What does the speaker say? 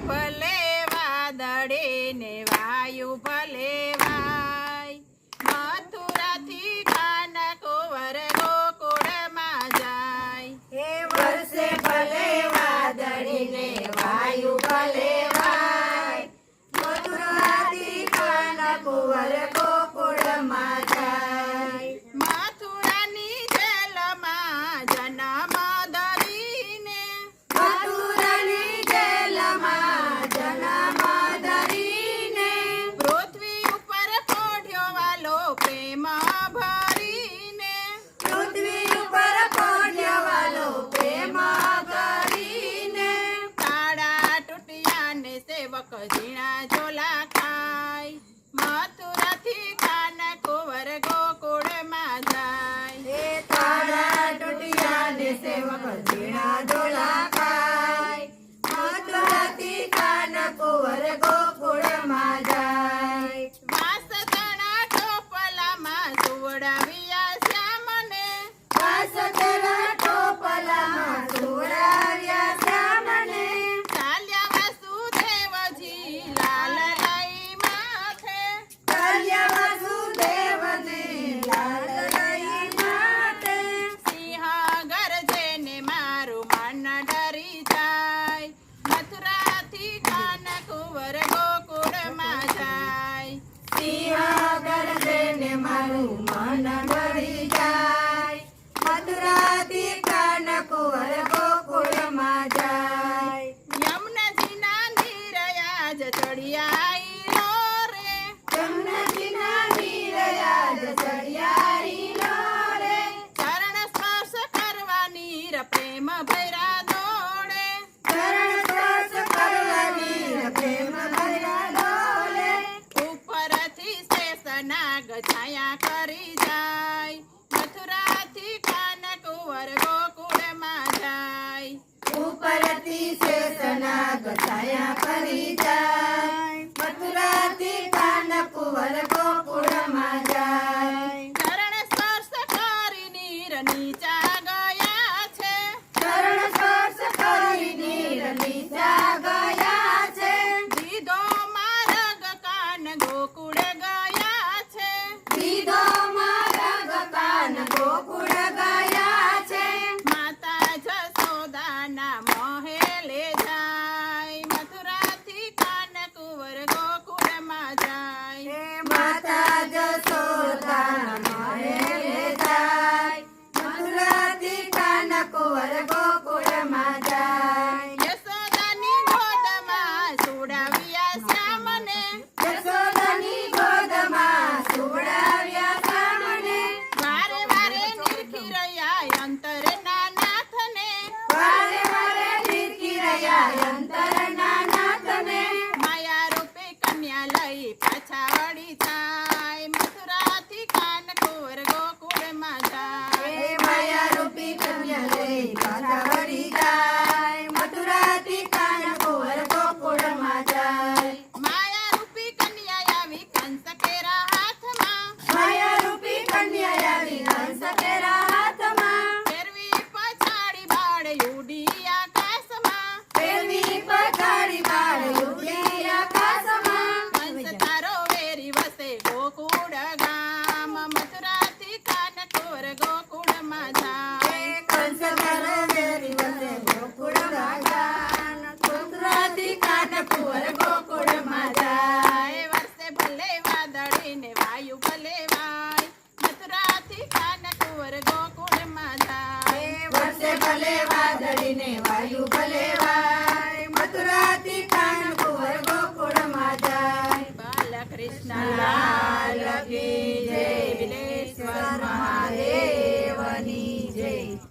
ભલે વાદળે ને વાયુ ભલે સેવક ઝીણા ચોલા ખાય. મથુરાથી કાન કુંવર ગોકુળમાં જાય. તારા ટુટિયા ને સેવક થઈ જાય. મથુરાથી કાનકુંવર ગોકુળમાં જાય. સિંહા ગરજે ને મારું જાય. મથુરાથી કાનકુંવર ગોકુળમાં જાય. યમુનાજીના રો રે. યમુનાજી છાયા કરી જાય. મથુરાથી કાનકુંવર ગોકુળમાં જાય. ઉપરથી શેષના છાયા કરી જાય. સુવડાવ્યા સામને. જસોદની અંતર ના નાથને વારે વારે પાછા વળી જાય. મથુરાથી કાનકોર ગોકુળમાં જાય.